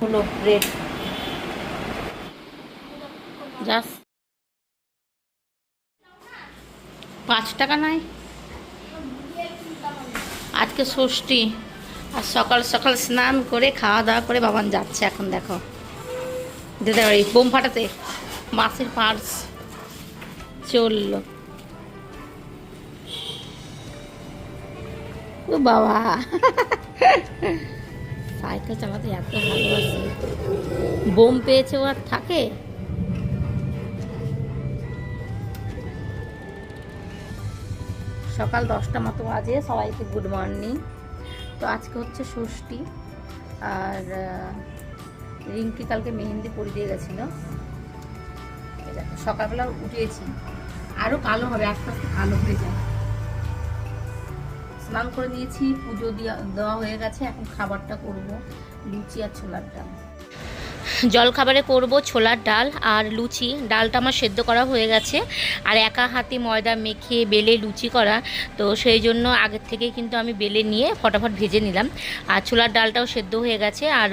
হলো যাস পাঁচ টাকা নাই। আজকে ষষ্ঠী, আর সকাল সকাল স্নান করে খাওয়া দাওয়া করে বাবান যাচ্ছে এখন, দেখো। দিতে পারি বোম ফাটাতে। মাছের পার্স চলল। ও বাবা। সাইকেল চালাতে এত ভালোবাসি। বোম পেয়েছে ও আর থাকে? সকাল দশটা মতো বাজে, সবাইকে গুড মর্নিং তো আজকে হচ্ছে ষষ্ঠী, আর রিঙ্কি কালকে মেহেন্দি পরিয়ে দিয়ে গেছিল সকালবেলা উঠিয়েছি আরও কালো হবে, আস্তে আস্তে কালো হয়ে যায় স্নান করে নিয়েছি পুজো দেওয়া হয়ে গেছে এখন খাবারটা করব লুচি আর ছোলার ডাল। জলখাবারে করব ছোলার ডাল আর লুচি। ডালটা আমার সেদ্ধ করা হয়ে গেছে। আর একা হাতে ময়দা মেখে বেলে লুচি করা। তো সেই জন্য আগের থেকেই কিন্তু আমি বেলে নিয়ে ফটাফট ভেজে নিলাম। আর ছোলার ডালটাও সেদ্ধ হয়ে গেছে। আর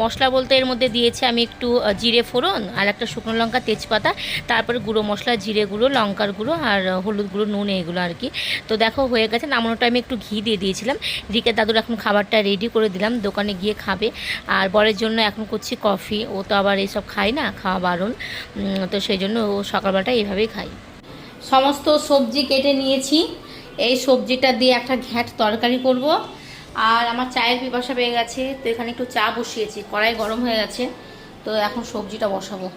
মশলা বলতে এর মধ্যে দিয়েছি আমি একটু জিরে ফোড়ন আর একটা শুকনো লঙ্কা তেজপাতা। তারপরে গুঁড়ো মশলা, জিরে গুঁড়ো, লঙ্কার গুঁড়ো আর হলুদ গুঁড়ো, নুন এগুলো আর কি। তো দেখো হয়ে গেছে। নামানোটা আমি একটু ঘি দিয়ে দিয়েছিলাম। রিকে দাদুর এখন খাবারটা রেডি করে দিলাম। দোকানে গিয়ে খাবে। আর বরের জন্য এখন করছি কফি ও তো আবার এইসব খায় না, খাওয়া বারণ। তো সেই জন্য ও সকালবেলাটা এইভাবেই খাই সমস্ত সবজি কেটে নিয়েছি। এই সবজিটা দিয়ে একটা ঘ্যাট তরকারি করব। আর আমার চায়ের পিপাসা পেয়ে গেছে, তো এখানে একটু চা বসিয়েছি। কড়াই গরম হয়ে গেছে, তো এখন সবজিটা বসাবো।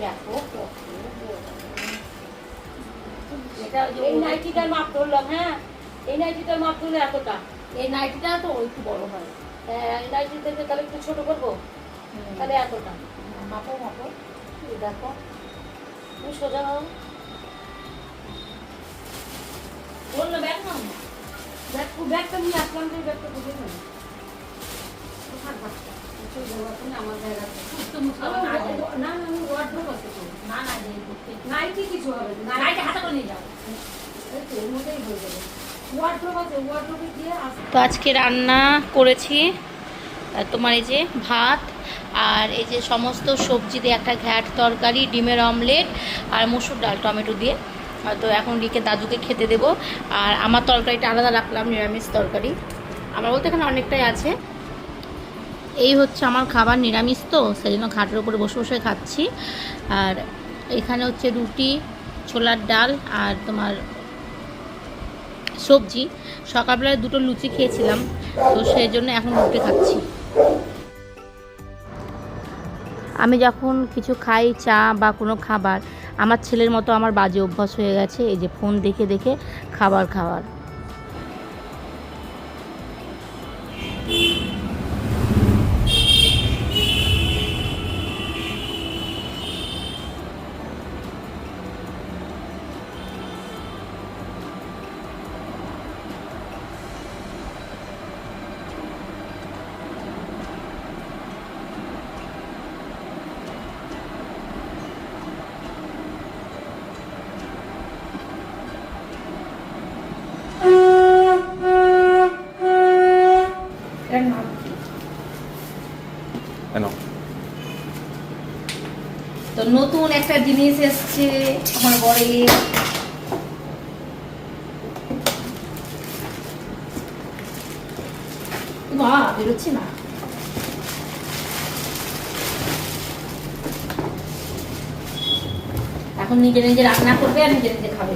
দেখো কত বড়। এটা ওই যে এই নাইটিটার মাপ ধরলাম হ্যাঁ? এই নাইটিটার মাপ ধরলে এতটা। এই নাইটিটা তো একটু বড় হয়। হ্যাঁ এই নাইটি থেকে তাহলে একটু ছোট করব? তাহলে এতটা। মাপো মাপো। দেখো। তুমি সোজা হও। ব্যাগ নাও। ব্যাগ ব্যাগটা নিয়ে আসলাম যে ব্যাগটা বুঝে না আমার মুছাবো না আমি আছে। করতে নাইটি কিছু হবে নাইটে হাতে করে নিয়ে যাও। হয়ে যাবে তো আজকে রান্না করেছি তোমার এই যে ভাত আর এই যে সমস্ত সবজি দিয়ে একটা ঘ্যাট তরকারি, ডিমের অমলেট আর মসুর ডাল, টমেটো দিয়ে। তো এখন ডিকে দাদুকে খেতে দেব। আর আমার তরকারিটা আলাদা রাখলাম, নিরামিষ তরকারি। আমার বলতে এখানে অনেকটাই আছে। এই হচ্ছে আমার খাবার নিরামিষ তো, সেই জন্য ঘাটের উপরে বসে বসে খাচ্ছি। আর এখানে হচ্ছে রুটি, ছোলার ডাল আর তোমার সবজি। সকালবেলায় দুটো লুচি খেয়েছিলাম, তো সেই জন্য এখন রুটি খাচ্ছি। আমি যখন কিছু খাই, চা বা কোনো খাবার, আমার ছেলের মতো আমার বাজে অভ্যাস হয়ে গেছে, এই যে ফোন দেখে দেখে খাবার খাওয়ার। তো নতুন একটা জিনিস এসছে, আমার বরে বা বেরোচ্ছে না। এখন নিজে নিজে রান্না করবে আর নিজে নিজে খাবে।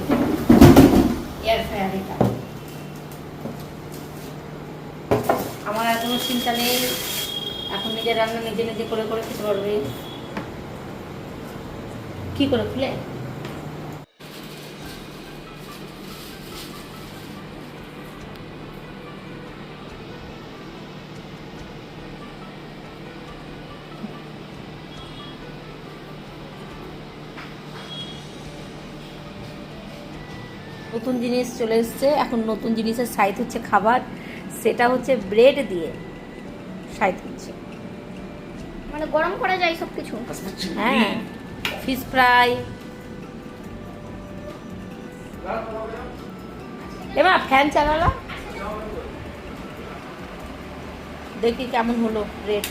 এয়ার ফ্রায়ার আমার কোনো চিন্তা নেই। এখন নিজের রান্না নিজে নিজে করে করে খেতে পারবে। কি করে খুলে? নতুন জিনিস চলে এসছে। এখন নতুন জিনিসের সাইজ হচ্ছে খাবার। সেটা হচ্ছে ব্রেড দিয়ে সাইজ হচ্ছে মানে গরম করা যায় সব কিছু হ্যাঁ। Fish fry. এবার ফ্যান চালালা? দেখি কেমন হলো রেট।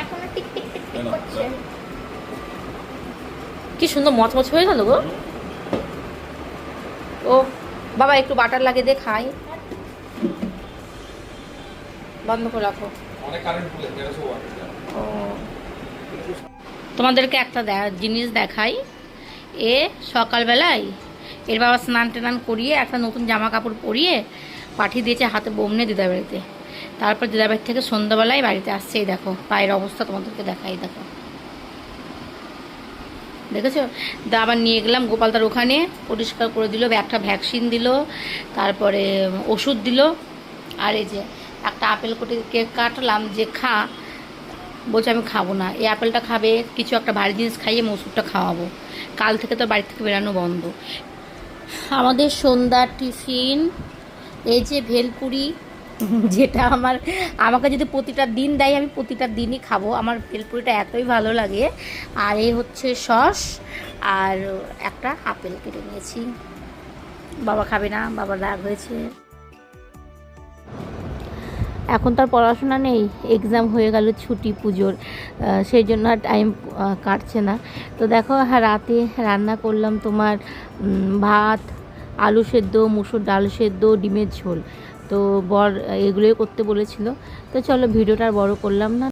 এখনও টিক টিক টিক টিক করছে। কি সুন্দর মচমচ হয়ে গেল গো। ও বাবা একটু বাটার লাগে দে খাই। বন্ধ করে রাখো। তোমাদেরকে একটা দে- জিনিস দেখাই। এ সকালবেলায় এর বাবা স্নান টান করিয়ে একটা নতুন জামা কাপড় পরিয়ে পাঠিয়ে দিয়েছে হাতে বোমনে দিদা বাড়িতে তারপর দিদা বাড়ি থেকে সন্ধ্যাবেলায় বাড়িতে আসছে এই দেখো পায়ের অবস্থা তোমাদেরকে দেখাই দেখো। দেখেছ? দা আবার নিয়ে গেলাম গোপালদার ওখানে পরিষ্কার করে দিল একটা ভ্যাকসিন দিল তারপরে ওষুধ দিল আর এই যে একটা আপেল কোটে কেক কাটলাম যে খা, বলছে আমি খাব না। এই আপেলটা খাবে, কিছু একটা ভারী জিনিস খাইয়ে মসুরটা খাওয়াবো। কাল থেকে তো বাড়ি থেকে বেরানো বন্ধ। আমাদের সন্ধ্যার টিফিন, এই যে ভেলপুরি, যেটা আমার, আমাকে যদি প্রতিটা দিন দেয়, আমি প্রতিটা দিনই খাব। আমার ভেলপুরিটা এতই ভালো লাগে। আর এই হচ্ছে সস, আর একটা আপেল কেটে নিয়েছি। বাবা খাবে না, বাবার রাগ হয়েছে। এখন তার পড়াশোনা নেই এক্সাম হয়ে গেল ছুটি পুজোর সেই জন্য আর টাইম কাটছে না। তো দেখো হ্যাঁ রাতে রান্না করলাম তোমার ভাত, আলু সেদ্ধ, মুসুর ডাল সেদ্ধ, ডিমের ঝোল। তো বর এগুলোই করতে বলেছিল। তো চলো, ভিডিওটা আর বড় করলাম না।